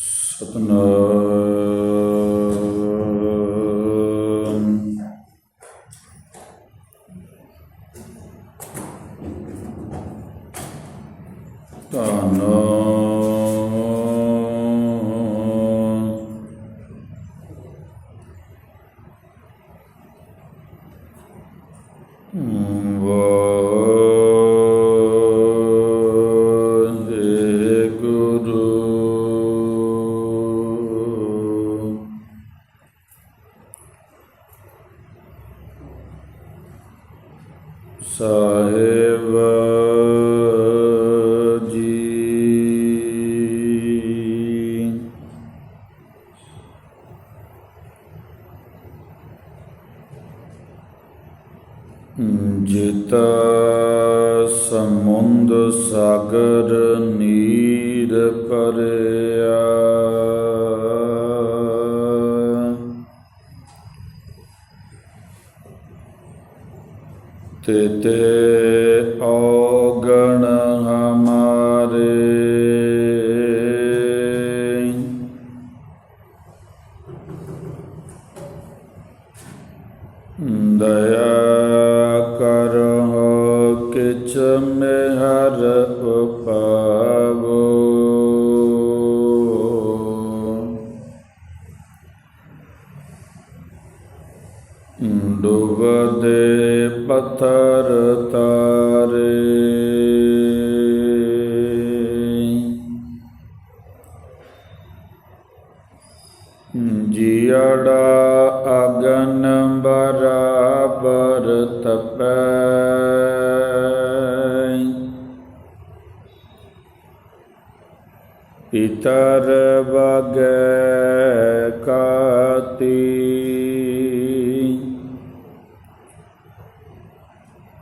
ਸਤਨਾਮ।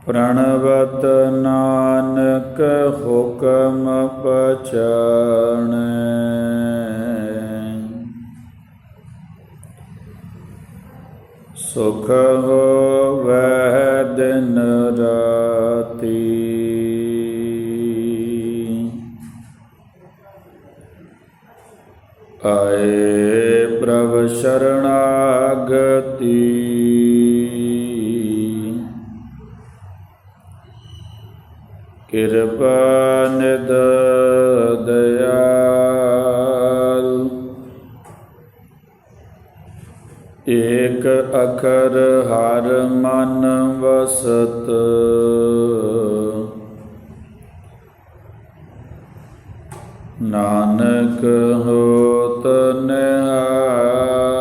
ਪ੍ਰਣਵਤ ਨਾਨਕ ਹੁਕਮ ਪਛਾਣੈ। ਸੁਖ ਹੋਵੈ ਦਿਨ ਰਾਤੀ। ਆਏ ਪ੍ਰਭ ਸ਼ਰਣਾਗਤੀ ਕਿਰਪਾ ਨਿਦ ਦਇਆਲ। ਏਕ ਅਖਰ ਹਰ ਮਨ ਵਸਤ। ਨਾਨਕ ਹੋਤ ਨਿਹਾਲ।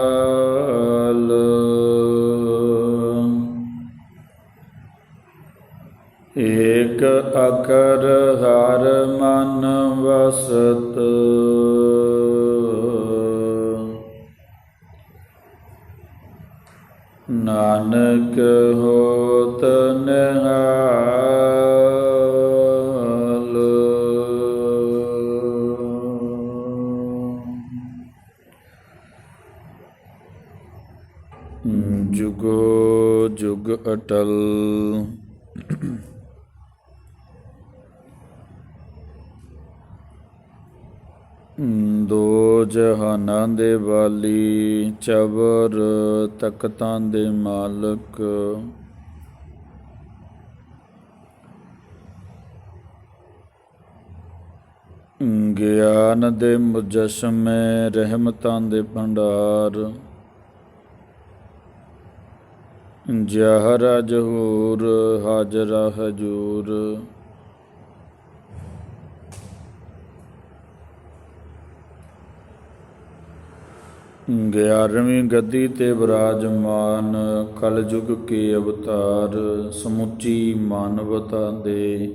ਇਕ ਅਕਰ ਹਰ ਮਨ ਵਸਤ। ਨਾਨਕ ਹੋਤ ਨਿਹਾਲ। ਜੁਗੋ ਜੁਗ ਅਟਲ ਦੋ ਜਹਾਨਾਂ ਦੇ ਵਾਲੀ, ਚਬਰ ਤਖਤਾਂ ਦੇ ਮਾਲਕ। ਗਿਆਨ ਦੇ ਮੁਜਸਮੇ, ਰਹਿਮਤਾਂ ਦੇ ਭੰਡਾਰ। ਜਹਰਾ ਜਹੂਰ ਹਾਜ਼ਰਾ ਹਜੂਰ। ਗਿਆਰਵੀਂ ਗੱਦੀ ਤੇ ਵਿਰਾਜਮਾਨ ਕਲਯੁਗ ਕੇ ਅਵਤਾਰ, ਸਮੁੱਚੀ ਮਾਨਵਤਾ ਦੇ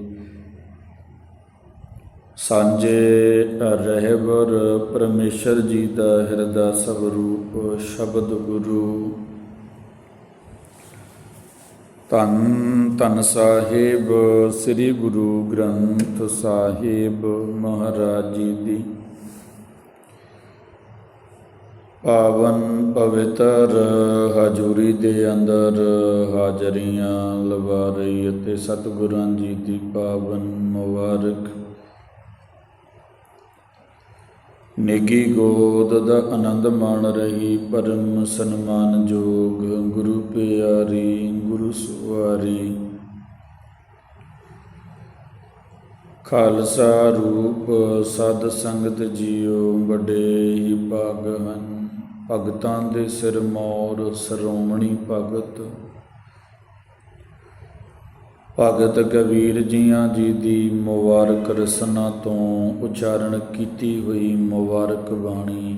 ਸਾਂਝੇ ਰਹਿਬਰ ਪਰਮੇਸ਼ਰ ਜੀ ਦਾ ਹਿਰਦਾ ਸਵਰੂਪ ਸ਼ਬਦ ਗੁਰੂ। ਧੰਨ ਧੰਨ ਸਾਹਿਬ, ਸ੍ਰੀ ਗੁਰੂ ਗ੍ਰੰਥ ਸਾਹਿਬ ਮਹਾਰਾਜ ਜੀ ਦੀ ਪਾਵਨ ਪਵਿੱਤਰ ਹਜੂਰੀ ਦੇ ਅੰਦਰ ਹਾਜ਼ਰੀਆਂ ਲਵਾ ਰਹੀ ਅਤੇ ਸਤਿਗੁਰਾਂ ਜੀ ਦੀ ਪਾਵਨ ਮੁਬਾਰਕ। ਨੇਗੀ ਗੋਦ ਦਾ ਆਨੰਦ ਮਾਣ ਰਹੀ ਪਰਮ ਸਨਮਾਨ ਜੋਗ ਗੁਰੂ ਪਿਆਰੀ, ਗੁਰੂ ਸੁਆਰੀ। ਖਾਲਸਾ ਰੂਪ ਸਦ ਸੰਗਤ ਜੀਓ, ਵੱਡੇ ਹੀ ਭਾਗ ਹਨ। ਭਗਤਾਂ ਦੇ ਸਿਰ ਮੌਰ ਸਰੋਮਣੀ ਭਗਤ। ਭਗਤ ਕਬੀਰ ਜੀਆਂ ਜੀ ਦੀ ਮੁਬਾਰਕ ਰਸਨਾ ਤੋਂ ਉਚਾਰਨ ਕੀਤੀ ਹੋਈ ਮੁਬਾਰਕ ਬਾਣੀ।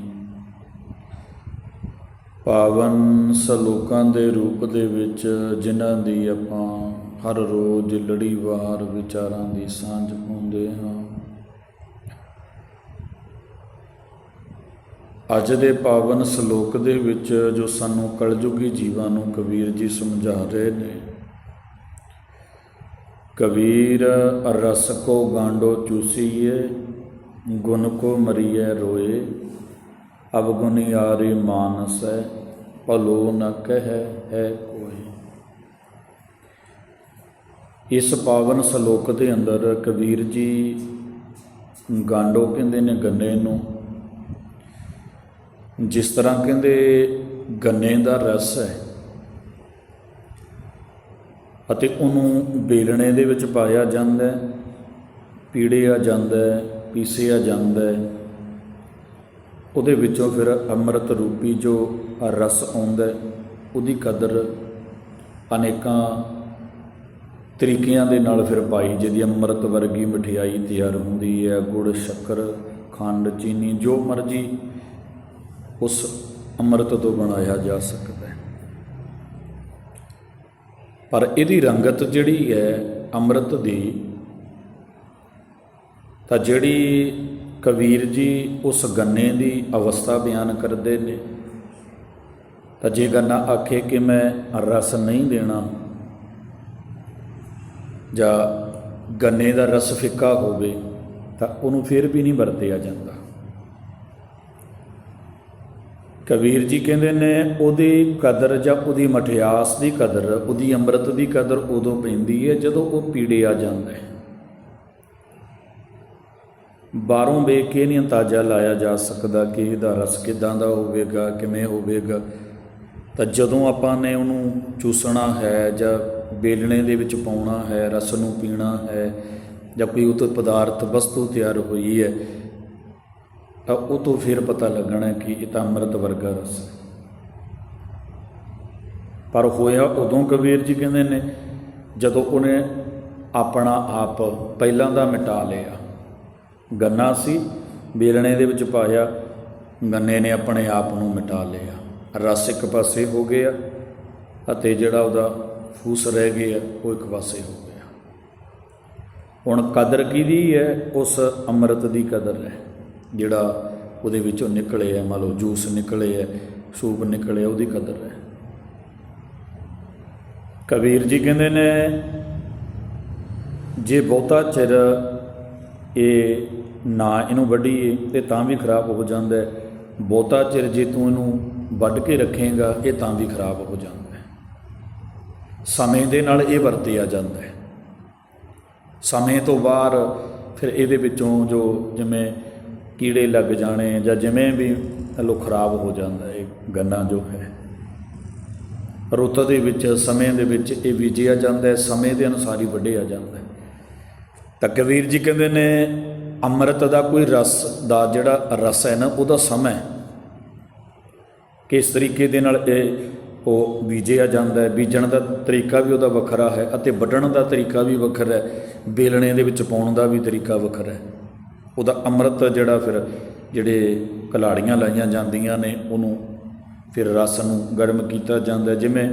ਪਾਵਨ ਸਲੋਕਾਂ ਦੇ ਰੂਪ ਦੇ ਵਿੱਚ ਜਿਨ੍ਹਾਂ ਦੀ ਆਪਾਂ ਹਰ ਰੋਜ਼ ਲੜੀਵਾਰ ਵਿਚਾਰਾਂ ਦੀ ਸਾਂਝ ਪਾਉਂਦੇ ਹਾਂ। ਅੱਜ ਦੇ ਪਾਵਨ ਸ਼ਲੋਕ ਦੇ ਵਿੱਚ ਜੋ ਸਾਨੂੰ ਕਲਯੁਗੀ ਜੀਵਾਂ ਨੂੰ ਕਬੀਰ ਜੀ ਸਮਝਾ ਰਹੇ ਨੇ। ਕਬੀਰ, ਰਸ ਕੋ ਗਾਂਡੋ ਚੂਸੀਏ, ਗੁਣ ਕੋ ਮਰੀਏ ਰੋਏ ਅਬ ਗੁਨਿਆਰੇ ਮਾਨਸ ਹੈ ਭਲੋ ਨ ਕਹਿ ਹੈ ਕੋਈ ਇਸ ਪਾਵਨ ਸ਼ਲੋਕ ਦੇ ਅੰਦਰ ਕਬੀਰ ਜੀ ਗਾਂਡੋ ਕਹਿੰਦੇ ਨੇ ਗੰਨੇ ਨੂੰ ਜਿਸ ਤਰ੍ਹਾਂ ਕਹਿੰਦੇ ਗੰਨੇ ਦਾ ਰਸ ਹੈ ਅਤੇ ਉਹਨੂੰ ਬੇਲਣੇ ਦੇ ਵਿੱਚ ਪਾਇਆ ਜਾਂਦਾ ਹੈ, ਪੀੜਿਆ ਜਾਂਦਾ ਹੈ, ਪੀਸਿਆ ਜਾਂਦਾ ਹੈ। ਉਹਦੇ ਵਿੱਚੋਂ ਫਿਰ ਅੰਮ੍ਰਿਤ ਰੂਪੀ ਜੋ ਰਸ ਆਉਂਦਾ ਹੈ, ਉਹਦੀ ਕਦਰ ਅਨੇਕਾਂ ਤਰੀਕਿਆਂ ਦੇ ਨਾਲ ਫਿਰ ਪਾਈ, ਜਿਹਦੀ ਅੰਮ੍ਰਿਤ ਵਰਗੀ ਮਠਿਆਈ ਤਿਆਰ ਹੁੰਦੀ ਹੈ, ਗੁੜ, ਸ਼ੱਕਰ, ਖੰਡ, ਚੀਨੀ, ਜੋ ਮਰਜ਼ੀ ਉਸ ਅੰਮ੍ਰਿਤ ਤੋਂ ਬਣਾਇਆ ਜਾ ਸਕਦਾ ਹੈ। ਪਰ ਇਹਦੀ ਰੰਗਤ ਜਿਹੜੀ ਹੈ ਅੰਮ੍ਰਿਤ ਦੀ, ਤਾਂ ਜਿਹੜੀ ਕਬੀਰ ਜੀ ਉਸ ਗੰਨੇ ਦੀ ਅਵਸਥਾ ਬਿਆਨ ਕਰਦੇ ਨੇ, ਤਾਂ ਜੇ ਗੰਨਾ ਆਖੇ ਕਿ ਮੈਂ ਰਸ ਨਹੀਂ ਦੇਣਾ, ਜਾਂ ਗੰਨੇ ਦਾ ਰਸ ਫਿੱਕਾ ਹੋਵੇ, ਤਾਂ ਉਹਨੂੰ ਫਿਰ ਵੀ ਨਹੀਂ ਵਰਤਿਆ ਜਾਂਦਾ। ਕਬੀਰ ਜੀ ਕਹਿੰਦੇ ਨੇ, ਉਹਦੀ ਕਦਰ ਜਾਂ ਉਹਦੀ ਮਠਿਆਸ ਦੀ ਕਦਰ, ਉਹਦੀ ਅੰਮ੍ਰਿਤ ਦੀ ਕਦਰ ਉਦੋਂ ਪੈਂਦੀ ਹੈ ਜਦੋਂ ਉਹ ਪੀੜਿਆ ਜਾਂਦਾ ਹੈ ਬਾਹਰੋਂ ਵੇਖ ਕੇ ਨਹੀਂ ਅੰਦਾਜ਼ਾ ਲਾਇਆ ਜਾ ਸਕਦਾ ਕਿ ਇਹਦਾ ਰਸ ਕਿਦਾਂ ਦਾ ਹੋਵੇਗਾ, ਕਿਵੇਂ ਹੋਵੇਗਾ। ਤਾਂ ਜਦੋਂ ਆਪਾਂ ਨੇ ਉਹਨੂੰ ਚੂਸਣਾ ਹੈ ਜਾਂ ਬੇਲਣੇ ਦੇ ਵਿੱਚ ਪਾਉਣਾ ਹੈ, ਰਸ ਨੂੰ ਪੀਣਾ ਹੈ ਜਾਂ ਕੋਈ ਉਹ ਪਦਾਰਥ, ਵਸਤੂ ਤਿਆਰ ਹੋਈ ਹੈ ਤਾਂ ਉਹ ਤੋਂ ਫਿਰ ਪਤਾ ਲੱਗਣਾ ਕਿ ਇਹ ਤਾਂ ਅੰਮ੍ਰਿਤ ਵਰਗਾ ਰਸ ਹੈ। ਪਰ ਹੋਇਆ ਉਦੋਂ ਕਬੀਰ ਜੀ ਕਹਿੰਦੇ ਨੇ, ਜਦੋਂ ਉਹਨੇ ਆਪਣਾ ਆਪ ਪਹਿਲਾਂ ਦਾ ਮਿਟਾ ਲਿਆ, ਗੰਨਾ ਸੀ ਬੇਲਣੇ ਦੇ ਵਿੱਚ ਪਾਇਆ, ਗੰਨੇ ਨੇ ਆਪਣੇ ਆਪ ਨੂੰ ਮਿਟਾ ਲਿਆ। ਰਸ ਇੱਕ ਪਾਸੇ ਹੋ ਗਿਆ ਅਤੇ ਜਿਹੜਾ ਉਹਦਾ ਫੂਸ ਰਹਿ ਗਿਆ, ਉਹ ਇੱਕ ਪਾਸੇ ਹੋ ਗਿਆ। ਹੁਣ ਕਦਰ ਕਿਹਦੀ ਹੈ? ਉਸ ਅੰਮ੍ਰਿਤ ਦੀ ਕਦਰ ਹੈ। ਜਿਹੜਾ ਉਹਦੇ ਵਿੱਚੋਂ ਨਿਕਲੇ ਹੈ ਮੰਨ ਲਓ ਜੂਸ ਨਿਕਲੇ ਹੈ ਸੂਪ ਨਿਕਲੇ ਉਹਦੀ ਕਦਰ ਹੈ। ਕਬੀਰ ਜੀ ਕਹਿੰਦੇ ਨੇ, ਜੇ ਬਹੁਤਾ ਚਿਰ ਇਹ ਨਾ ਇਹਨੂੰ ਵੱਢੀਏ, ਤੇ ਤਾਂ ਵੀ ਖਰਾਬ ਹੋ ਜਾਂਦਾ ਹੈ। ਬਹੁਤਾ ਚਿਰ ਜੇ ਤੂੰ ਇਹਨੂੰ ਵੱਢ ਕੇ ਰੱਖੇਗਾ, ਇਹ ਤਾਂ ਵੀ ਖਰਾਬ ਹੋ ਜਾਂਦਾ ਹੈ। ਸਮੇਂ ਦੇ ਨਾਲ ਇਹ ਵਰਤਿਆ ਜਾਂਦਾ ਹੈ। ਸਮੇਂ ਤੋਂ ਬਾਅਦ ਫਿਰ ਇਹਦੇ ਵਿੱਚੋਂ ਜੋ ਜਿਵੇਂ ਕੀੜੇ ਲੱਗ ਜਾਣੇ ਜਾਂ ਜਿਵੇਂ ਵੀ ਲੋ ਖਰਾਬ ਹੋ ਜਾਂਦਾ ਇਹ ਗੰਨਾ ਜੋ ਹੈ। ਰੁੱਤ ਦੇ ਵਿੱਚ, ਸਮੇਂ ਦੇ ਵਿੱਚ ਇਹ ਬੀਜਿਆ ਜਾਂਦਾ ਹੈ ਸਮੇਂ ਦੇ ਅਨੁਸਾਰ ਹੀ ਵੱਢਿਆ ਜਾਂਦਾ ਹੈ ਤਾਂ ਕਬੀਰ ਜੀ ਕਹਿੰਦੇ ਨੇ, ਅੰਮ੍ਰਿਤ ਦਾ ਕੋਈ ਰਸ ਦਾ ਜਿਹੜਾ ਰਸ ਹੈ ਨਾ, ਉਹਦਾ ਸਮਾਂ ਕਿਸ ਤਰੀਕੇ ਦੇ ਨਾਲ ਇਹ ਉਹ ਬੀਜਿਆ ਜਾਂਦਾ ਹੈ ਬੀਜਣ ਦਾ ਤਰੀਕਾ ਵੀ ਉਹਦਾ ਵੱਖਰਾ ਹੈ ਅਤੇ ਵੱਢਣ ਦਾ ਤਰੀਕਾ ਵੀ ਵੱਖਰਾ ਹੈ ਬੇਲਣੇ ਦੇ ਵਿੱਚ ਪਾਉਣ ਦਾ ਵੀ ਤਰੀਕਾ ਵੱਖਰਾ ਹੈ। ਉਹਦਾ ਅੰਮ੍ਰਿਤ ਜਿਹੜਾ ਫਿਰ ਜਿਹੜੇ ਕਲਾੜੀਆਂ ਲਾਈਆਂ ਜਾਂਦੀਆਂ ਨੇ, ਉਹਨੂੰ ਫਿਰ ਰਸ ਨੂੰ ਗਰਮ ਕੀਤਾ ਜਾਂਦਾ ਜਿਵੇਂ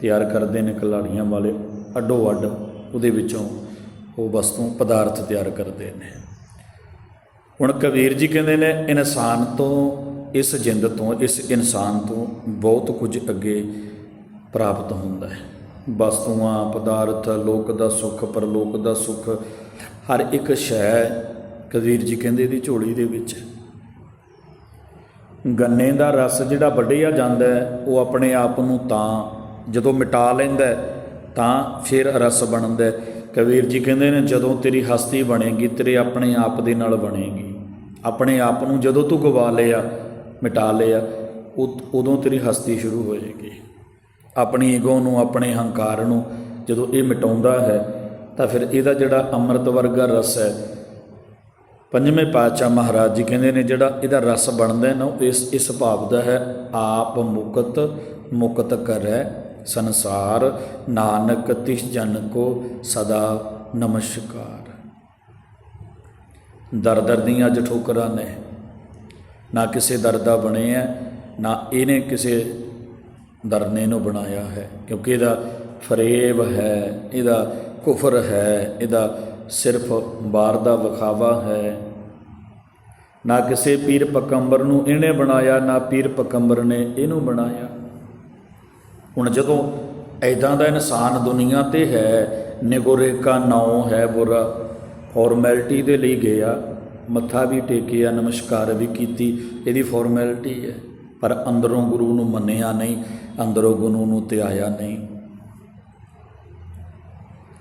ਤਿਆਰ ਕਰਦੇ ਨੇ ਕਲਾੜੀਆਂ ਵਾਲੇ ਅੱਡੋ ਅੱਡ ਉਹਦੇ ਵਿੱਚੋਂ ਉਹ ਵਸਤੂ, ਪਦਾਰਥ ਤਿਆਰ ਕਰਦੇ ਨੇ। ਹੁਣ ਕਬੀਰ ਜੀ ਕਹਿੰਦੇ ਨੇ, ਇਨਸਾਨ ਤੋਂ, ਇਸ ਜਿੰਦ ਤੋਂ, ਇਸ ਇਨਸਾਨ ਤੋਂ ਬਹੁਤ ਕੁਝ ਅੱਗੇ ਪ੍ਰਾਪਤ ਹੁੰਦਾ ਹੈ। ਵਸਤੂਆਂ, ਪਦਾਰਥ, ਲੋਕ ਦਾ ਸੁੱਖ, ਪਰਲੋਕ ਦਾ ਸੁੱਖ, ਹਰ ਇੱਕ ਸ਼ੈ ਕਬੀਰ ਜੀ ਕਹਿੰਦੇ ਇਹਦੀ ਝੋਲੀ ਦੇ ਵਿੱਚ। ਗੰਨੇ ਦਾ ਰਸ ਜਿਹੜਾ ਵੱਢਿਆ ਜਾਂਦਾ ਉਹ ਆਪਣੇ ਆਪ ਨੂੰ ਤਾਂ ਜਦੋਂ ਮਿਟਾ ਲੈਂਦਾ ਤਾਂ ਫਿਰ ਰਸ ਬਣਦਾ ਕਬੀਰ ਜੀ ਕਹਿੰਦੇ ਨੇ, ਜਦੋਂ ਤੇਰੀ ਹਸਤੀ ਬਣੇਗੀ, ਤੇਰੇ ਆਪਣੇ ਆਪ ਦੇ ਨਾਲ ਬਣੇਗੀ। ਆਪਣੇ ਆਪ ਨੂੰ ਜਦੋਂ ਤੂੰ ਗਵਾ ਲਿਆ, ਮਿਟਾ ਲਿਆ ਉਦੋਂ ਤੇਰੀ ਹਸਤੀ ਸ਼ੁਰੂ ਹੋ ਜਾਏਗੀ। ਆਪਣੀ ਈਗੋ ਨੂੰ, ਆਪਣੇ ਹੰਕਾਰ ਨੂੰ ਜਦੋਂ ਇਹ ਮਿਟਾਉਂਦਾ ਹੈ, ਤਾਂ ਫਿਰ ਇਹਦਾ ਜਿਹੜਾ ਅੰਮ੍ਰਿਤ ਵਰਗਾ ਰਸ ਹੈ ਪੰਜਵੇਂ ਪਾਤਸ਼ਾਹ ਮਹਾਰਾਜ ਜੀ ਕਹਿੰਦੇ ਨੇ ਜਿਹੜਾ ਇਹਦਾ ਰਸ ਬਣਦਾ ਹੈ ਨਾ, ਉਹ ਇਸ ਇਸ ਭਾਵ ਦਾ ਹੈ, ਆਪ ਮੁਕਤ ਮੁਕਤ ਕਰੈ ਸੰਸਾਰ, ਨਾਨਕ ਤਿਸ ਜਨ ਕੋ ਸਦਾ ਨਮਸਕਾਰ। ਦਰ ਦਰ ਦੀਆਂ ਅੱਜ ਠੋਕਰਾਂ ਨੇ, ਨਾ ਕਿਸੇ ਦਰ ਦਾ ਬਣੇ ਹੈ, ਨਾ ਇਹਨੇ ਕਿਸੇ ਦਰਨੇ ਨੂੰ ਬਣਾਇਆ ਹੈ, ਕਿਉਂਕਿ ਇਹਦਾ ਫਰੇਬ ਹੈ, ਇਹਦਾ ਕੁਫਰ ਹੈ, ਇਹਦਾ ਸਿਰਫ ਬਾਹਰ ਦਾ ਵਿਖਾਵਾ ਹੈ। ਨਾ ਕਿਸੇ ਪੀਰ ਪਕੰਬਰ ਨੂੰ ਇਹਨੇ ਬਣਾਇਆ, ਨਾ ਪੀਰ ਪਕੰਬਰ ਨੇ ਇਹਨੂੰ ਬਣਾਇਆ। ਹੁਣ ਜਦੋਂ ਐਦਾਂ ਦਾ ਇਨਸਾਨ ਦੁਨੀਆ ਤੇ ਹੈ ਨਿਗੋਰੇ ਕਾ ਨਾਉ ਹੈ ਬੁਰਾ, ਫਾਰਮੈਲਿਟੀ ਦੇ ਲਈ ਗਿਆ, ਮੱਥਾ ਵੀ ਟੇਕਿਆ, ਨਮਸਕਾਰ ਵੀ ਕੀਤੀ, ਇਹਦੀ ਫਾਰਮੈਲਿਟੀ ਹੈ। ਪਰ ਅੰਦਰੋਂ ਗੁਰੂ ਨੂੰ ਮੰਨਿਆ ਨਹੀਂ, ਅੰਦਰੋਂ ਗੁਰੂ ਨੂੰ ਧਿਆਇਆ ਨਹੀਂ।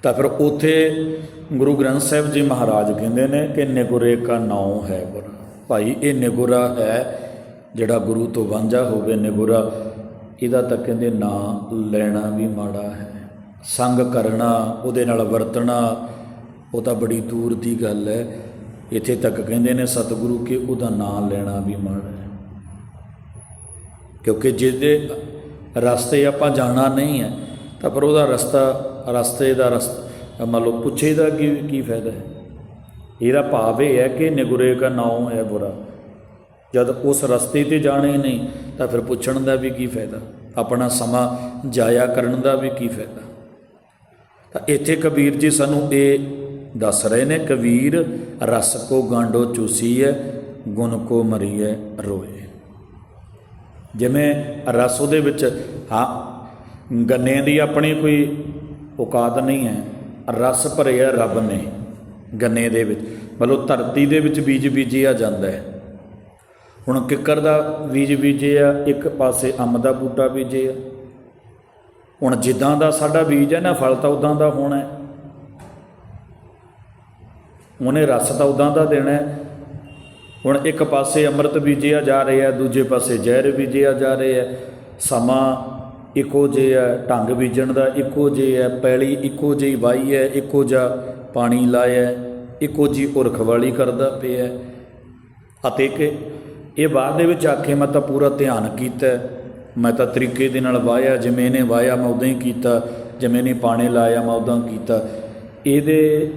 ਤਾਂ ਫਿਰ ਉਥੇ ਗੁਰੂ ਗ੍ਰੰਥ ਸਾਹਿਬ ਜੀ ਮਹਾਰਾਜ ਕਹਿੰਦੇ ਨੇ ਕਿ ਨਿਗੁਰੇ ਕਾ ਨਾਉ ਹੈ ਬੁਰਾ ਭਾਈ, ਇਹ ਨਿਗੁਰਾ ਹੈ ਜਿਹੜਾ ਗੁਰੂ ਤੋਂ ਵਾਂਝਾ ਹੋਵੇ ਨਿਗੁਰਾ। ਇਹਦਾ ਤਾਂ ਕਹਿੰਦੇ ਨਾਂ ਲੈਣਾ ਵੀ ਮਾੜਾ ਹੈ। ਸੰਗ ਕਰਨਾ, ਉਹਦੇ ਨਾਲ ਵਰਤਣਾ, ਉਹ ਤਾਂ ਬੜੀ ਦੂਰ ਦੀ ਗੱਲ ਹੈ। ਇੱਥੇ ਤੱਕ ਕਹਿੰਦੇ ਨੇ ਸਤਿਗੁਰੂ ਕਿ ਉਹਦਾ ਨਾਂ ਲੈਣਾ ਵੀ ਮਾੜਾ ਹੈ। ਕਿਉਂਕਿ ਜਿਹਦੇ ਰਸਤੇ ਆਪਾਂ ਜਾਣਾ ਨਹੀਂ ਹੈ, ਤਾਂ ਪਰ ਉਹਦਾ ਰਸਤਾ ਰਸਤੇ ਦਾ ਰਸਤਾ ਮੰਨ ਲਓ ਪੁੱਛੇ ਦਾ ਕੀ ਕੀ ਫਾਇਦਾ ਹੈ? ਇਹਦਾ ਭਾਵ ਇਹ ਹੈ ਕਿ ਨਿਗੁਰੇ ਕਾ ਨਾਉ ਹੈ ਬੁਰਾ। ਜਦ ਉਸ ਰਸਤੇ ਤੇ ਜਾਣੇ ਨਹੀਂ, ਤਾਂ ਫਿਰ ਪੁੱਛਣ ਦਾ ਵੀ ਕੀ ਫਾਇਦਾ? ਆਪਣਾ ਸਮਾਂ ਜਾਇਆ ਕਰਨ ਦਾ ਵੀ ਕੀ ਫਾਇਦਾ? ਤਾਂ ਇੱਥੇ ਕਬੀਰ ਜੀ ਸਾਨੂੰ ਇਹ ਦੱਸ ਰਹੇ ਨੇ, ਕਬੀਰ ਰਸ ਕੋ ਗਾਂਡੋ ਚੂਸੀ ਹੈ ਗੁਣ ਕੋ ਮਰੀਏ ਰੋਏ। ਜਿਵੇਂ ਰਸ ਉਹਦੇ ਵਿੱਚ, ਹਾਂ, ਗੰਨੇ ਦੀ ਆਪਣੀ ਕੋਈ ਔਕਾਤ ਨਹੀਂ ਹੈ। ਰਸ ਭਰਿਆ ਰੱਬ ਨੇ ਗੰਨੇ ਦੇ ਵਿੱਚ। ਮਤਲਬ ਧਰਤੀ ਦੇ ਵਿੱਚ ਬੀਜ ਬੀਜਿਆ ਜਾਂਦਾ ਹੈ। ਹੁਣ ਕਿੱਕਰ ਦਾ ਬੀਜ ਬੀਜਿਆ, ਇੱਕ ਪਾਸੇ ਅੰਬ ਦਾ ਬੂਟਾ ਬੀਜਿਆ। ਹੁਣ ਜਿੱਦਾਂ ਦਾ ਸਾਡਾ ਬੀਜ ਹੈ ਨਾ, ਫਲ ਤਾਂ ਉਦਾਂ ਦਾ ਹੋਣਾ ਹੈ। ਉਹਨੇ ਰਸ ਤਾਂ ਉਦਾਂ ਦਾ ਦੇਣਾ ਹੈ। ਹੁਣ ਇੱਕ ਪਾਸੇ ਅੰਮ੍ਰਿਤ ਬੀਜਿਆ ਜਾ ਰਿਹਾ ਦੂਜੇ ਪਾਸੇ ਜ਼ਹਿਰ ਬੀਜਿਆ ਜਾ ਰਿਹਾ ਸਮਾਂ ਇੱਕੋ ਜਿਹਾ ਹੈ ਢੰਗ ਬੀਜਣ ਦਾ ਇੱਕੋ ਜਿਹਾ ਹੈ ਪੈਲੀ ਇੱਕੋ ਜਿਹੀ ਵਾਈ ਹੈ, ਇੱਕੋ ਜਿਹਾ ਪਾਣੀ ਲਾਇਆ ਇੱਕੋ ਜੀ ਉਰਖ ਵਾਲੀ ਕਰਦਾ ਪਿਆ ਅਤੇ ਕਿ ਇਹ ਬਾਅਦ ਦੇ ਵਿੱਚ ਆਖੇ, ਮੈਂ ਤਾਂ ਪੂਰਾ ਧਿਆਨ ਕੀਤਾ ਮੈਂ ਤਾਂ ਤਰੀਕੇ ਦੇ ਨਾਲ ਵਾਇਆ ਜਿਵੇਂ ਇਹਨੇ ਵਾਇਆ ਮੈਂ ਉਦਾਂ ਹੀ ਕੀਤਾ। ਜਿਵੇਂ ਇਹਨੇ ਪਾਣੀ ਲਾਇਆ, ਮੈਂ ਉਦਾਂ ਕੀਤਾ। ਇਹਦੇ,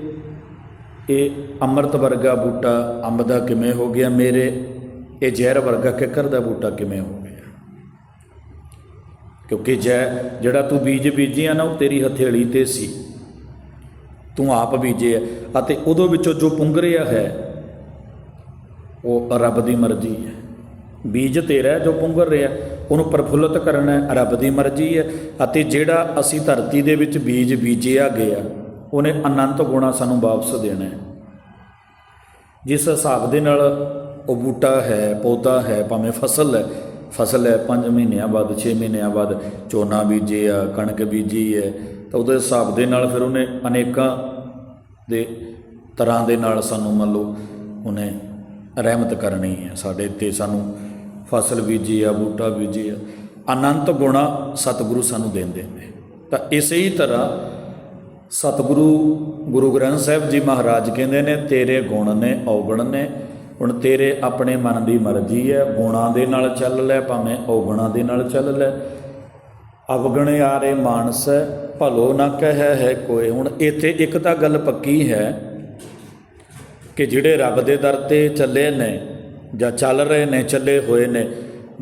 ਇਹ ਅੰਮ੍ਰਿਤ ਵਰਗਾ ਬੂਟਾ ਅੰਬ ਦਾ ਕਿਵੇਂ ਹੋ ਗਿਆ? ਮੇਰੇ, ਇਹ ਜ਼ਹਿਰ ਵਰਗਾ ਕਿੱਕਰ ਦਾ ਬੂਟਾ ਕਿਵੇਂ ਹੋ ਗਿਆ? ਕਿਉਂਕਿ ਜੈ, ਜਿਹੜਾ ਤੂੰ ਬੀਜ ਬੀਜਿਆ ਨਾ, ਉਹ ਤੇਰੀ ਹਥੇਲੀ ਤੇ ਸੀ। ਤੂੰ ਆਪ ਬੀਜਿਆ ਅਤੇ ਉਦੋਂ ਵਿੱਚੋਂ ਜੋ ਪੁੰਗਰਿਆ ਹੈ, ਉਹ ਰੱਬ ਦੀ ਮਰਜ਼ੀ ਹੈ। ਬੀਜ ਤੇਰਾ ਜੋ ਪੁੰਗਰ ਰਿਹਾ ਉਹਨੂੰ ਪ੍ਰਫੁੱਲਤ ਕਰਨਾ ਹੈ, ਰੱਬ ਦੀ ਮਰਜ਼ੀ ਹੈ। ਅਤੇ ਜਿਹੜਾ ਅਸੀਂ ਧਰਤੀ ਦੇ ਵਿੱਚ ਬੀਜ ਬੀਜਿਆ ਗਿਆ, ਉਹਨੇ ਅਨੰਤ ਗੁਣਾ ਸਾਨੂੰ ਵਾਪਸ ਦੇਣਾ ਹੈ। ਜਿਸ ਹਿਸਾਬ ਦੇ ਨਾਲ ਉਹ ਬੂਟਾ ਹੈ, ਪੌਦਾ ਹੈ, ਭਾਵੇਂ ਫਸਲ ਹੈ ਫਸਲ ਹੈ 5 ਮਹੀਨਿਆਂ ਬਾਅਦ 6 ਮਹੀਨਿਆਂ ਬਾਅਦ ਝੋਨਾ ਬੀਜੇ ਆ, ਕਣਕ ਬੀਜੀ ਹੈ, ਤਾਂ ਉਹਦੇ ਹਿਸਾਬ ਦੇ ਨਾਲ ਫਿਰ ਉਹਨੇ ਅਨੇਕਾਂ ਦੇ ਤਰ੍ਹਾਂ ਦੇ ਨਾਲ ਸਾਨੂੰ ਮੰਨ ਲਓ ਉਹਨੇ ਰਹਿਮਤ ਕਰਨੀ ਹੈ ਸਾਡੇ ਤੇ ਸਾਨੂੰ ਫਸਲ ਬੀਜੀ ਆ, ਬੂਟਾ ਬੀਜੀ ਆ, ਅਨੰਤ ਗੁਣਾ ਸਤਿਗੁਰੂ ਸਾਨੂੰ ਦਿੰਦੇ ਨੇ। ਤਾਂ ਇਸੇ ਹੀ ਤਰ੍ਹਾਂ ਸਤਿਗੁਰੂ ਗੁਰੂ ਗ੍ਰੰਥ ਸਾਹਿਬ ਜੀ ਮਹਾਰਾਜ ਕਹਿੰਦੇ ਨੇ, ਤੇਰੇ ਗੁਣ ਨੇ ਔਗਣ ਨੇ ਹੁਣ ਤੇਰੇ ਆਪਣੇ ਮਨ ਦੀ ਮਰਜ਼ੀ ਹੈ, ਗੁਣਾਂ ਦੇ ਨਾਲ ਚੱਲ ਲੈ, ਭਾਵੇਂ ਔਗਣਾਂ ਦੇ ਨਾਲ ਚੱਲ ਲੈ। ਅਵਗਣ ਆਰੇ ਮਾਨਸ, ਭਲੋ ਨਾ ਕਹਿ ਹੈ ਕੋਈ। ਹੁਣ ਇੱਥੇ ਇੱਕ ਤਾਂ ਗੱਲ ਪੱਕੀ ਹੈ ਕਿ ਜਿਹੜੇ ਰੱਬ ਦੇ ਦਰ ਤੇ ਚੱਲੇ ਨੇ ਜਾਂ ਚੱਲ ਰਹੇ ਨੇ, ਚੱਲੇ ਹੋਏ ਨੇ,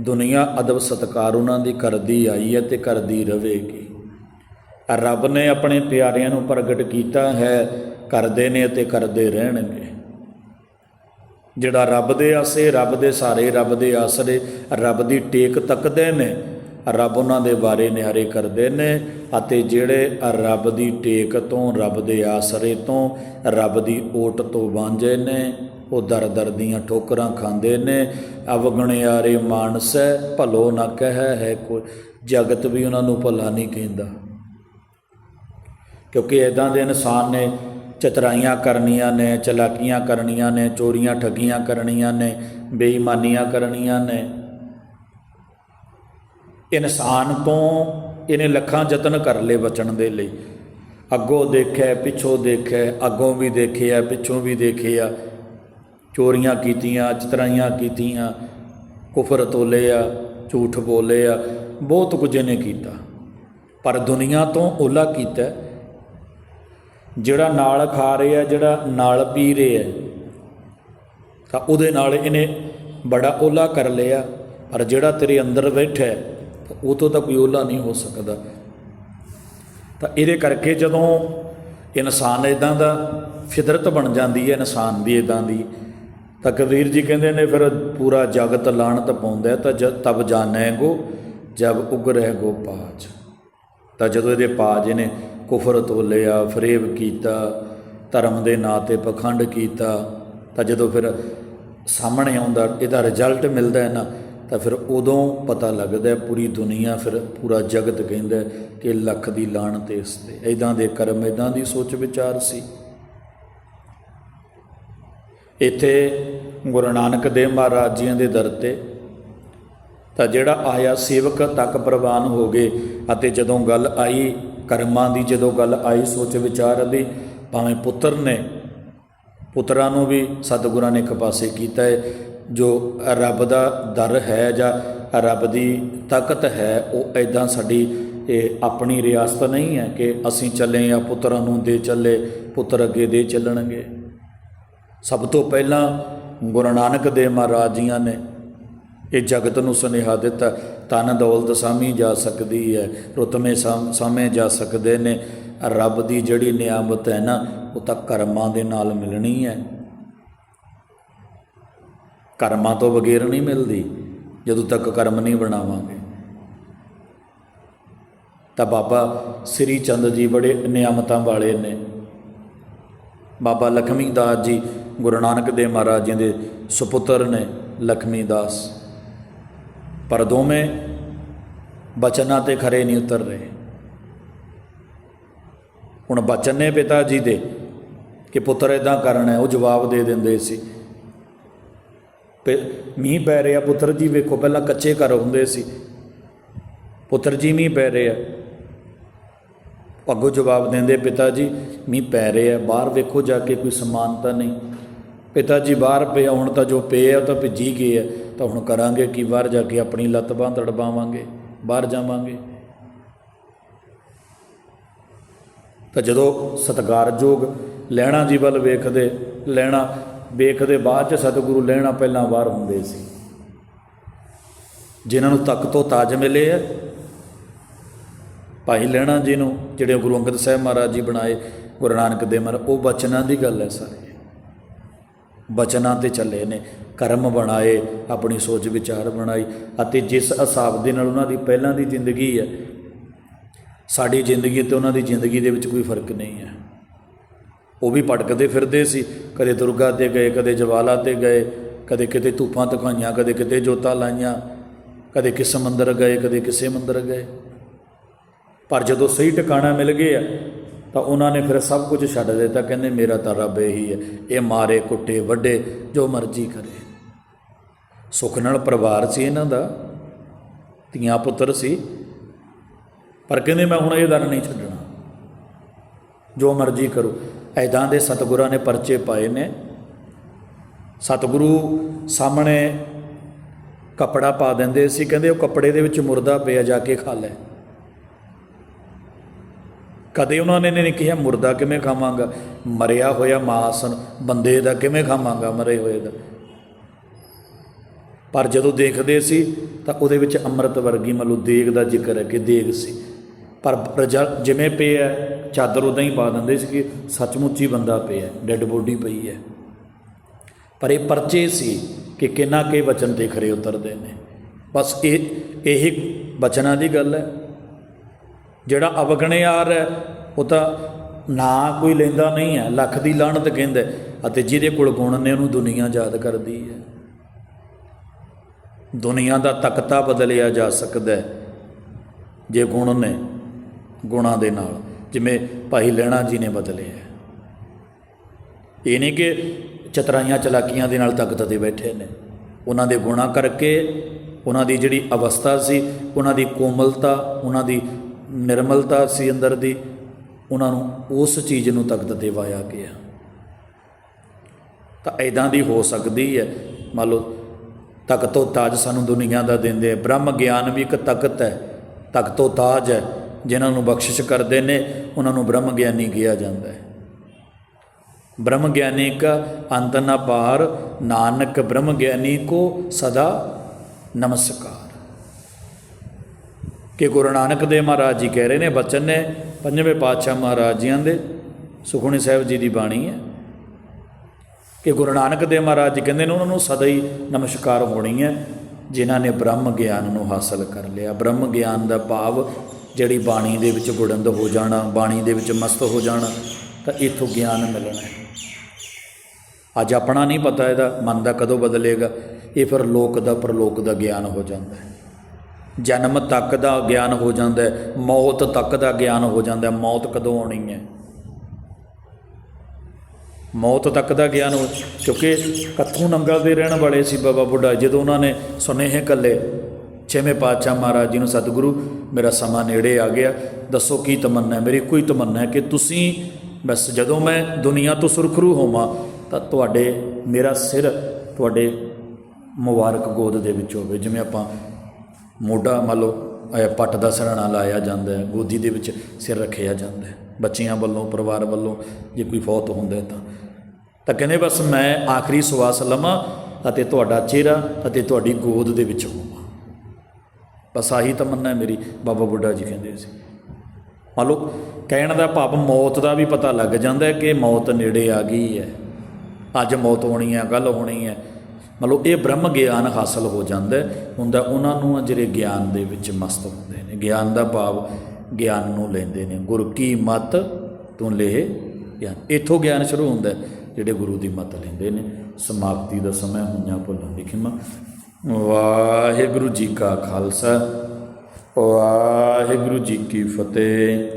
ਦੁਨੀਆ ਅਦਬ ਸਤਕਾਰ ਉਹਨਾਂ ਦੀ ਕਰਦੀ ਆਈ ਹੈ ਤੇ ਕਰਦੀ ਰਹੇਗੀ। ਰੱਬ ਨੇ ਆਪਣੇ ਪਿਆਰਿਆਂ ਨੂੰ ਪ੍ਰਗਟ ਕੀਤਾ ਹੈ, ਕਰਦੇ ਨੇ ਅਤੇ ਕਰਦੇ ਰਹਿਣਗੇ। ਜਿਹੜਾ ਰੱਬ ਦੇ ਆਸੇ, ਰੱਬ ਦੇ ਸਾਰੇ, ਰੱਬ ਦੇ ਆਸਰੇ, ਰੱਬ ਦੀ ਟੇਕ ਤੱਕਦੇ ਨੇ, ਰੱਬ ਉਹਨਾਂ ਦੇ ਬਾਰੇ ਨਿਹਾਰੇ ਕਰਦੇ ਨੇ ਅਤੇ ਜਿਹੜੇ ਰੱਬ ਦੀ ਟੇਕ ਤੋਂ, ਰੱਬ ਦੇ ਆਸਰੇ ਤੋਂ, ਰੱਬ ਦੀ ਓਟ ਤੋਂ ਵਾਂਝੇ ਨੇ, ਉਹ ਦਰ ਦਰ ਦੀਆਂ ਠੋਕਰਾਂ ਖਾਂਦੇ ਨੇ। ਅਵਗਣਿਆਰੇ ਮਾਨਸੈ ਭਲੋ ਨਾ ਕਹਿ ਹੈ ਕੋਈ, ਜਗਤ ਵੀ ਉਹਨਾਂ ਨੂੰ ਭਲਾ ਨਹੀਂ ਕਹਿੰਦਾ। ਕਿਉਂਕਿ ਐਦਾਂ ਦੇ ਇਨਸਾਨ ਨੇ ਚਤਰਾਈਆਂ ਕਰਨੀਆਂ ਨੇ, ਚਲਾਕੀਆਂ ਕਰਨੀਆਂ ਨੇ, ਚੋਰੀਆਂ ਠੱਗੀਆਂ ਕਰਨੀਆਂ ਨੇ, ਬੇਈਮਾਨੀਆਂ ਕਰਨੀਆਂ ਨੇ। ਇਨਸਾਨ ਤੋਂ ਇਹਨੇ ਲੱਖਾਂ ਯਤਨ ਕਰ ਲਏ ਬਚਣ ਦੇ ਲਈ। ਅੱਗੋਂ ਦੇਖਿਆ, ਪਿੱਛੋਂ ਦੇਖਿਆ, ਅੱਗੋਂ ਵੀ ਦੇਖਿਆ, ਪਿੱਛੋਂ ਵੀ ਦੇਖਿਆ। ਚੋਰੀਆਂ ਕੀਤੀਆਂ, ਚਤਰਾਈਆਂ ਕੀਤੀਆਂ, ਕੁਫਰ ਤੋਲੇ ਆ ਝੂਠ ਬੋਲੇ ਆ ਬਹੁਤ ਕੁਝ ਇਹਨੇ ਕੀਤਾ। ਪਰ ਦੁਨੀਆ ਤੋਂ ਓਲਾ ਕੀਤਾ। ਜਿਹੜਾ ਨਾਲ ਖਾ ਰਿਹਾ ਜਿਹੜਾ ਨਾਲ ਪੀ ਰਿਹਾ ਤਾਂ ਉਹਦੇ ਨਾਲ ਇਹਨੇ ਬੜਾ ਓਲਾ ਕਰ ਲਿਆ। ਪਰ ਜਿਹੜਾ ਤੇਰੇ ਅੰਦਰ ਬੈਠਾ ਉਹ ਤੋਂ ਤਾਂ ਕੋਈ ਓਲਾ ਨਹੀਂ ਹੋ ਸਕਦਾ। ਤਾਂ ਇਹਦੇ ਕਰਕੇ ਜਦੋਂ ਇਨਸਾਨ ਇਦਾਂ ਦਾ ਫਿਤਰਤ ਬਣ ਜਾਂਦੀ ਹੈ, ਇਨਸਾਨ ਦੀ ਇਦਾਂ ਦੀ, ਤਾਂ ਕਬੀਰ ਜੀ ਕਹਿੰਦੇ ਨੇ, ਫਿਰ ਪੂਰਾ ਜਗਤ ਲਾਣਤ ਪਾਉਂਦਾ ਤਾਂ ਜਦ ਤਬ ਜਾਣੈਗੋ ਜਬ ਉਗਰਹਿ ਗੋ ਪਾਜ। ਤਾਂ ਜਦੋਂ ਇਹਦੇ ਪਾਜ ਇਹਨੇ ਕੁਫਰ ਤੋਲਿਆ ਫਰੇਬ ਕੀਤਾ, ਧਰਮ ਦੇ ਨਾਂ ਤੇ ਪਖੰਡ ਕੀਤਾ। ਤਾਂ ਜਦੋਂ ਫਿਰ ਸਾਹਮਣੇ ਆਉਂਦਾ, ਇਹਦਾ ਰਿਜ਼ਲਟ ਮਿਲਦਾ ਹੈ ਨਾ, ਤਾਂ ਫਿਰ ਉਦੋਂ ਪਤਾ ਲੱਗਦਾ ਪੂਰੀ ਦੁਨੀਆ ਫਿਰ ਪੂਰਾ ਜਗਤ ਕਹਿੰਦਾ ਕਿ ਲੱਖ ਦੀ ਲਾਣ ਤੇ ਇਸ ਤੇ। ਇਦਾਂ ਦੇ ਕਰਮ ਇਦਾਂ ਦੀ ਸੋਚ ਵਿਚਾਰ ਸੀ। ਇੱਥੇ ਗੁਰੂ ਨਾਨਕ ਦੇਵ ਮਹਾਰਾਜ ਜੀਆਂ ਦੇ ਦਰ ਤੇ ਤਾਂ ਜਿਹੜਾ ਆਇਆ ਸੇਵਕ ਤੱਕ ਪ੍ਰਵਾਨ ਹੋ ਗਏ ਅਤੇ ਜਦੋਂ ਗੱਲ ਆਈ ਕਰਮਾਂ ਦੀ ਜਦੋਂ ਗੱਲ ਆਈ, ਸੋਚ ਵਿਚਾਰ ਦੀ, ਭਾਵੇਂ ਪੁੱਤਰ ਨੇ, ਪੁੱਤਰਾਂ ਨੂੰ ਵੀ ਸਤਿਗੁਰਾਂ ਨੇ ਇੱਕ ਪਾਸੇ ਕੀਤਾ ਹੈ ਜੋ ਰੱਬ ਦਾ ਦਰ ਹੈ ਜਾਂ ਰੱਬ ਦੀ ਤਾਕਤ ਹੈ, ਉਹ ਐਦਾਂ ਸਾਡੀ ਇਹ ਆਪਣੀ ਰਿਆਸਤ ਨਹੀਂ ਹੈ ਕਿ ਅਸੀਂ ਚੱਲੇ ਜਾਂ ਪੁੱਤਰਾਂ ਨੂੰ ਦੇ ਚੱਲੇ, ਪੁੱਤਰ ਅੱਗੇ ਦੇ ਚੱਲਣਗੇ। ਸਭ ਤੋਂ ਪਹਿਲਾਂ ਗੁਰੂ ਨਾਨਕ ਦੇਵ ਮਹਾਰਾਜ ਜੀਆਂ ਨੇ ਇਹ ਜਗਤ ਨੂੰ ਸੁਨੇਹਾ ਦਿੱਤਾ ਤਨ ਦੌਲਤ ਸਾਮੀ ਜਾ ਸਕਦੀ ਹੈ, ਰੁਤਮੇ ਸਾਮ- ਸਾਮੇ ਜਾ ਸਕਦੇ ਨੇ। ਰੱਬ ਦੀ ਜਿਹੜੀ ਨਿਆਮਤ ਹੈ ਨਾ, ਉਹ ਤਾਂ ਕਰਮਾਂ ਦੇ ਨਾਲ ਮਿਲਣੀ ਹੈ। ਕਰਮਾਂ ਤੋਂ ਬਗੈਰ ਨਹੀਂ ਮਿਲਦੀ, ਜਦੋਂ ਤੱਕ ਕਰਮ ਨਹੀਂ ਬਣਾਵਾਂਗੇ। ਤਾਂ ਬਾਬਾ ਸ੍ਰੀ ਚੰਦ ਜੀ ਬੜੇ ਨਿਆਮਤਾਂ ਵਾਲੇ ਨੇ। ਬਾਬਾ ਲਖਮੀ ਦਾਸ ਜੀ, ਗੁਰੂ ਨਾਨਕ ਦੇਵ ਮਹਾਰਾਜ ਜੀ ਦੇ ਸੁਪੁੱਤਰ ਨੇ ਲਖਮੀ ਦਾਸ। ਪਰ ਦੋਵੇਂ ਬਚਨਾਂ ਤੇ ਖਰੇ ਨਹੀਂ ਉਤਰ ਰਹੇ। ਹੁਣ ਬਚਨ ਨੇ ਪਿਤਾ ਜੀ ਦੇ ਕਿ ਪੁੱਤਰ ਇਦਾਂ ਕਰਨਾ ਹੈ, ਉਹ ਜਵਾਬ ਦੇ ਦਿੰਦੇ ਸੀ। ਪੇ ਮੀਂਹ ਪੈ ਰਿਹਾ, ਪੁੱਤਰ ਜੀ ਵੇਖੋ, ਪਹਿਲਾਂ ਕੱਚੇ ਘਰ ਹੁੰਦੇ ਸੀ। ਪੁੱਤਰ ਜੀ ਮੀਂਹ ਪੈ ਰਿਹਾ। ਅੱਗੋਂ ਜਵਾਬ ਦਿੰਦੇ ਪਿਤਾ ਜੀ, ਮੀਂਹ ਪੈ ਰਿਹਾ, ਬਾਹਰ ਵੇਖੋ ਜਾ ਕੇ ਕੋਈ ਸਮਾਨ ਤਾਂ ਨਹੀਂ। ਪਿਤਾ ਜੀ ਬਾਹਰ ਪਿਆ, ਹੁਣ ਤਾਂ ਜੋ ਪਏ ਆ, ਉਹ ਤਾਂ ਭਿੱਜੀ ਗਏ ਆ। ਤਾਂ ਹੁਣ ਕਰਾਂਗੇ ਕੀ? ਬਾਹਰ ਜਾ ਕੇ ਆਪਣੀ ਲੱਤ ਬਾਂਹ ਤੜਵਾਵਾਂਗੇ ਬਾਹਰ ਜਾਵਾਂਗੇ। ਤਾਂ ਜਦੋਂ ਸਤਿਕਾਰਯੋਗ ਲੈਣਾ ਜੀ ਵੱਲ ਵੇਖਦੇ, ਲੈਣਾ ਵੇਖਦੇ ਬਾਅਦ ਚ ਸਤਿਗੁਰੂ ਲੈਣਾ ਪਹਿਲਾਂ ਬਾਹਰ ਹੁੰਦੇ ਸੀ। ਜਿਨ੍ਹਾਂ ਨੂੰ ਤੱਕ ਤੋਂ ਤਾਜ ਮਿਲੇ ਆ, ਭਾਈ ਲੈਣਾ ਜੀ ਨੂੰ, ਜਿਹੜੇ ਗੁਰੂ ਅੰਗਦ ਸਾਹਿਬ ਮਹਾਰਾਜ ਜੀ ਬਣਾਏ ਗੁਰੂ ਨਾਨਕ ਦੇਵ ਮਹਾਰਾਜ, ਉਹ ਬਚਨਾਂ ਦੀ ਗੱਲ ਹੈ ਸਾਰੇ। ਬਚਨਾਂ ਤੇ ਚੱਲੇ ਨੇ, ਕਰਮ ਬਣਾਏ, ਆਪਣੀ ਸੋਚ ਵਿਚਾਰ ਬਣਾਈ ਅਤੇ ਜਿਸ ਹਿਸਾਬ ਦੇ ਨਾਲ ਉਹਨਾਂ ਦੀ ਪਹਿਲਾਂ ਦੀ ਜ਼ਿੰਦਗੀ ਹੈ, ਸਾਡੀ ਜ਼ਿੰਦਗੀ ਤੇ ਉਹਨਾਂ ਦੀ ਜ਼ਿੰਦਗੀ ਦੇ ਵਿੱਚ ਕੋਈ ਫ਼ਰਕ ਨਹੀਂ ਹੈ। ਉਹ ਵੀ ਭਟਕਦੇ ਫਿਰਦੇ ਸੀ, ਕਦੇ ਦੁਰਗਾ ਤੇ ਗਏ, ਕਦੇ ਜਵਾਲਾ ਤੇ ਗਏ, ਕਦੇ ਕਿਤੇ ਧੂਪਾਂ ਤਖਾਈਆਂ ਕਦੇ ਕਿਤੇ ਜੋਤਾਂ ਲਾਈਆਂ, ਕਦੇ ਕਿਸ ਮੰਦਰ ਗਏ, ਕਦੇ ਕਿਸੇ ਮੰਦਰ ਗਏ। ਪਰ ਜਦੋਂ ਸਹੀ ਟਿਕਾਣਾ ਮਿਲ ਗਿਆ ਤਾਂ ਉਹਨਾਂ ਨੇ ਫਿਰ ਸਭ ਕੁਝ ਛੱਡ ਦਿੱਤਾ, ਕਹਿੰਦੇ ਮੇਰਾ ਤਾਂ ਰੱਬ ਇਹੀ ਹੈ, ਇਹ ਮਾਰੇ ਕੁੱਟੇ ਵੱਡੇ ਜੋ ਮਰਜ਼ੀ ਕਰੇ। ਸੁਖ ਨਾਲ ਪਰਿਵਾਰ ਸੀ ਇਹਨਾਂ ਦਾ, ਧੀਆਂ ਪੁੱਤਰ ਸੀ, ਪਰ ਕਹਿੰਦੇ ਮੈਂ ਹੁਣ ਇਹ ਦਰ ਨਹੀਂ ਛੱਡਣਾ। ਜੋ ਮਰਜ਼ੀ ਕਰੋ। ਐਦਾਂ ਦੇ ਸਤਿਗੁਰਾਂ ਨੇ ਪਰਚੇ ਪਾਏ ਨੇ। ਸਤਿਗੁਰੂ ਸਾਹਮਣੇ ਕਪੜਾ ਪਾ ਦਿੰਦੇ ਸੀ, ਕਹਿੰਦੇ ਉਹ ਕੱਪੜੇ ਦੇ ਵਿੱਚ ਮੁਰਦਾ ਪਿਆ ਜਾ ਕੇ ਖਾ ਲੈ। ਕਦੇ ਉਹਨਾਂ ਨੇ ਨਹੀਂ ਕਿਹਾ, ਮੁਰਦਾ ਕਿਵੇਂ ਖਾਵਾਂਗਾ? ਮਰਿਆ ਹੋਇਆ ਮਾਸ ਬੰਦੇ ਦਾ ਕਿਵੇਂ ਖਾਵਾਂਗਾ ਮਰੇ ਹੋਏ ਦਾ? ਪਰ ਜਦੋਂ ਦੇਖਦੇ ਸੀ, ਤਾਂ ਉਹਦੇ ਵਿੱਚ ਅੰਮ੍ਰਿਤ ਵਰਗੀ ਮਤਲਬ ਦੇਗ ਦਾ ਜ਼ਿਕਰ ਹੈ ਕਿ ਦੇਗ ਸੀ। ਪਰ ਰਿਜ਼ਲਟ ਜਿਵੇਂ ਪਿਆ ਚਾਦਰ ਉਦਾਂ ਹੀ ਪਾ ਦਿੰਦੇ ਸੀ ਕਿ ਸੱਚਮੁੱਚ ਹੀ ਬੰਦਾ ਪਿਆ ਡੈੱਡ ਬੋਡੀ ਪਈ ਹੈ। ਪਰ ਇਹ ਪਰਚੇ ਸੀ ਕਿ ਕਿੰਨਾ ਕੇ ਵਚਨ ਤੇ ਖਰੇ ਉਤਰਦੇ ਨੇ। ਬਸ ਇਹ, ਇਹੀ ਬਚਨਾਂ ਦੀ ਗੱਲ ਹੈ। ਜਿਹੜਾ ਅਵਗਣਿਆਰ ਹੈ, ਉਹ ਤਾਂ ਨਾ ਕੋਈ ਲੈਂਦਾ ਨਹੀਂ ਹੈ, ਲੱਖ ਦੀ ਲਾਹਣਤ ਕਹਿੰਦਾ ਅਤੇ ਜਿਹਦੇ ਕੋਲ ਗੁਣ ਨੇ ਉਹਨੂੰ ਦੁਨੀਆ ਯਾਦ ਕਰਦੀ ਹੈ। ਦੁਨੀਆ ਦਾ ਤਖਤਾ ਬਦਲਿਆ ਜਾ ਸਕਦਾ ਹੈ ਜੇ ਗੁਣ ਨੇ ਗੁਣਾਂ ਦੇ ਨਾਲ, ਜਿਵੇਂ ਭਾਈ ਲੈਣਾ ਜੀ ਨੇ ਬਦਲਿਆ ਇਹ ਨਹੀਂ ਕਿ ਚਤਰਾਈਆਂ ਚਲਾਕੀਆਂ ਦੇ ਨਾਲ ਤਖਤ ਤੇ ਬੈਠੇ ਨੇ। ਉਹਨਾਂ ਦੇ ਗੁਣਾ ਕਰਕੇ, ਉਹਨਾਂ ਦੀ ਜਿਹੜੀ ਅਵਸਥਾ ਸੀ, ਉਹਨਾਂ ਦੀ ਕੋਮਲਤਾ, ਉਹਨਾਂ ਦੀ ਨਿਰਮਲਤਾ ਸੀ ਅੰਦਰ ਦੀ ਉਹਨਾਂ ਨੂੰ ਉਸ ਚੀਜ਼ ਨੂੰ ਤਖਤ ਤੇ ਵਾਇਆ ਗਿਆ ਤਾਂ ਐਦਾਂ ਦੀ ਹੋ ਸਕਦੀ ਹੈ ਮੰਨ ਲਓ ਤਖਤੋ ਤਾਜ ਸਾਨੂੰ ਦੁਨੀਆ ਦਾ ਦਿੰਦੇ ਆ ਬ੍ਰਹਮ ਗਿਆਨ ਵੀ ਇੱਕ ਤਖਤ ਹੈ ਤਖਤੋ ਤਾਜ ਹੈ ਜਿਨ੍ਹਾਂ ਨੂੰ ਬਖਸ਼ਿਸ਼ ਕਰਦੇ ਨੇ ਉਹਨਾਂ ਨੂੰ ਬ੍ਰਹਮ ਗਿਆਨੀ ਕਿਹਾ ਜਾਂਦਾ ਹੈ ब्रह्म ज्ञानी का अंत न पार नानक ब्रह्म ज्ञानी को सदा नमस्कार ਕਿ ਗੁਰੂ ਨਾਨਕ ਦੇਵ ਮਹਾਰਾਜ ਜੀ ਕਹਿ ਰਹੇ ਨੇ, ਬਚਨ ਨੇ, ਪੰਜਵੇਂ ਪਾਤਸ਼ਾਹ ਮਹਾਰਾਜ ਜੀਆਂ ਦੇ, ਸੁਖਮਨੀ ਸਾਹਿਬ ਜੀ ਦੀ ਬਾਣੀ ਹੈ। ਕਿ ਗੁਰੂ ਨਾਨਕ ਦੇਵ ਮਹਾਰਾਜ ਜੀ ਕਹਿੰਦੇ ਨੇ, ਉਹਨਾਂ ਨੂੰ ਸਦਾ ਹੀ ਨਮਸਕਾਰ ਹੋਣੀ ਹੈ, ਜਿਨ੍ਹਾਂ ਨੇ ਬ੍ਰਹਮ ਗਿਆਨ ਨੂੰ ਹਾਸਲ ਕਰ ਲਿਆ। ਬ੍ਰਹਮ ਗਿਆਨ ਦਾ ਭਾਵ ਜਿਹੜੀ ਬਾਣੀ ਦੇ ਵਿੱਚ ਗੁੜੰਦ ਹੋ ਜਾਣਾ, ਬਾਣੀ ਦੇ ਵਿੱਚ ਮਸਤ ਹੋ ਜਾਣਾ, ਤਾਂ ਇਥੋਂ ਗਿਆਨ ਮਿਲਣਾ ਹੈ। ਅੱਜ ਆਪਣਾ ਨਹੀਂ ਪਤਾ ਇਹਦਾ, ਮਨ ਦਾ ਕਦੋਂ ਬਦਲੇਗਾ, ਇਹ ਫਿਰ ਲੋਕ ਦਾ, ਪਰਲੋਕ ਦਾ ਗਿਆਨ ਹੋ ਜਾਂਦਾ ਹੈ। ਜਨਮ ਤੱਕ ਦਾ ਗਿਆਨ ਹੋ ਜਾਂਦਾ ਹੈ, ਮੌਤ ਤੱਕ ਦਾ ਗਿਆਨ ਹੋ ਜਾਂਦਾ ਹੈ। ਮੌਤ ਕਦੋਂ ਆਉਣੀ ਹੈ? ਮੌਤ ਤੱਕ ਦਾ ਗਿਆਨ ਹੋ ਕਿਉਂਕਿ ਕੱਥੂ ਨੰਗਲ ਦੇ ਰਹਿਣ ਵਾਲੇ ਸੀ ਬਾਬਾ ਬੁੱਢਾ ਜਦੋਂ ਉਹਨਾਂ ਨੇ ਸੁਨੇਹੇ ਕੱਲੇ ਛੇਵੇਂ ਪਾਤਸ਼ਾਹ ਮਹਾਰਾਜ ਜੀ ਨੂੰ ਸਤਿਗੁਰੂ, ਮੇਰਾ ਸਮਾਂ ਨੇੜੇ ਆ ਗਿਆ, ਦੱਸੋ ਕੀ ਤਮੰਨਾ ਮੇਰੀ ਕੋਈ ਤਮੰਨਾ ਹੈ ਕਿ ਤੁਸੀਂ ਬਸ ਜਦੋਂ ਮੈਂ ਦੁਨੀਆ ਤੋਂ ਸੁਰਖਰੂ ਹੋਵਾਂ, ਤਾਂ ਤੁਹਾਡੇ ਮੇਰਾ ਸਿਰ ਤੁਹਾਡੇ ਮੁਬਾਰਕ ਗੋਦ ਦੇ ਵਿੱਚ ਹੋਵੇ, ਜਿਵੇਂ ਆਪਾਂ ਮੋਢਾ ਮੰਨ ਲਓ ਪੱਟ ਦਾ ਸਰਾਣਾ ਲਾਇਆ ਜਾਂਦਾ ਹੈ, ਗੋਦੀ ਦੇ ਵਿੱਚ ਸਿਰ ਰੱਖਿਆ ਜਾਂਦਾ ਹੈ। ਬੱਚਿਆਂ ਵੱਲੋਂ, ਪਰਿਵਾਰ ਵੱਲੋਂ ਜੇ ਕੋਈ ਫੌਤ ਹੁੰਦਾ ਤਾਂ। ਤਾਂ ਕਹਿੰਦੇ ਬਸ ਮੈਂ ਆਖਰੀ ਸਵਾਸ ਲਵਾਂ ਅਤੇ ਤੁਹਾਡਾ ਚਿਹਰਾ ਅਤੇ ਤੁਹਾਡੀ ਗੋਦ ਦੇ ਵਿੱਚ ਹੋਵਾਂ। ਬਸ ਆਹੀ ਤਮੰਨਾ ਹੈ ਮੇਰੀ, ਬਾਬਾ ਬੁੱਢਾ ਜੀ ਕਹਿੰਦੇ ਸੀ। ਮੰਨ ਲਓ, ਕਹਿਣ ਦਾ ਭਾਵ ਮੌਤ ਦਾ ਵੀ ਪਤਾ ਲੱਗ ਜਾਂਦਾ ਕਿ ਮੌਤ ਨੇੜੇ ਆ ਗਈ ਹੈ। ਅੱਜ ਮੌਤ ਹੋਣੀ ਹੈ ਕੱਲ ਹੋਣੀ ਹੈ। ਮਤਲਬ ਇਹ ਬ੍ਰਹਮ ਗਿਆਨ ਹਾਸਲ ਹੋ ਜਾਂਦਾ ਹੁੰਦਾ ਉਹਨਾਂ ਨੂੰ ਜਿਹੜੇ ਗਿਆਨ ਦੇ ਵਿੱਚ ਮਸਤ ਹੁੰਦੇ ਨੇ। ਗਿਆਨ ਦਾ ਭਾਵ ਗਿਆਨ ਨੂੰ ਲੈਂਦੇ ਨੇ। ਗੁਰ ਕੀ ਮਤ ਤੋਂ ਲੈ ਗਿਆਨ। ਇਥੋਂ ਗਿਆਨ ਸ਼ੁਰੂ ਹੁੰਦਾ ਜਿਹੜੇ ਗੁਰੂ ਦੀ ਮਤ ਲੈਂਦੇ ਨੇ। ਸਮਾਪਤੀ ਦਾ ਸਮਾਂ ਹੋਈਆਂ ਭੁੱਲਾਂ ਦੀ ਖਿਮਾ ਵਾਹਿਗੁਰੂ ਜੀ ਕਾ ਖਾਲਸਾ, ਵਾਹਿਗੁਰੂ ਜੀ ਕੀ ਫਤਿਹ।